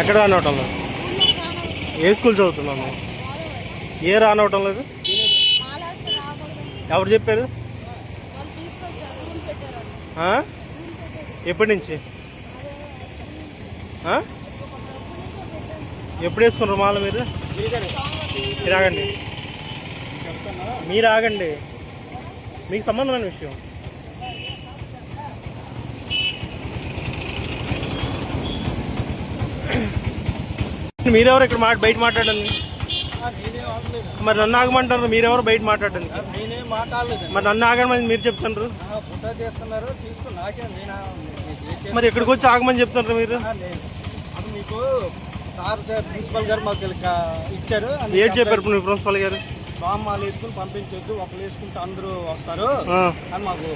ఎక్కడ రానివ్వటం లేదు ఏ స్కూల్ చదువుతున్నాము ఏ రానివ్వటం లేదు ఎవరు చెప్పారు? ఎప్పటి నుంచి? ఎప్పుడు వేసుకున్నారు మాల మీరు? మీరు ఆగండి. మీరు ఆగండి. మీకు సంబంధమైన విషయం. మీరెవరు ఇక్కడ మాట బయట మాట్లాడండి మరి నన్ను ఆగమంటారు మీరెవరు బయట మాట్లాడండి మరి నన్ను ఆగమని మీరు చెప్తున్నారు మరి ఎక్కడికి వచ్చి ఆగమని చెప్తున్నారు మీరు? మీకు ప్రిన్సిపల్ గారు మాకు ఇచ్చారు. ఏం చెప్పారు ప్రిన్సిపల్ గారు? బామ్మాలు వేసుకుని పంపించొద్దు ఒకరు వేసుకుంటే అందరూ వస్తారు. అని మాకు.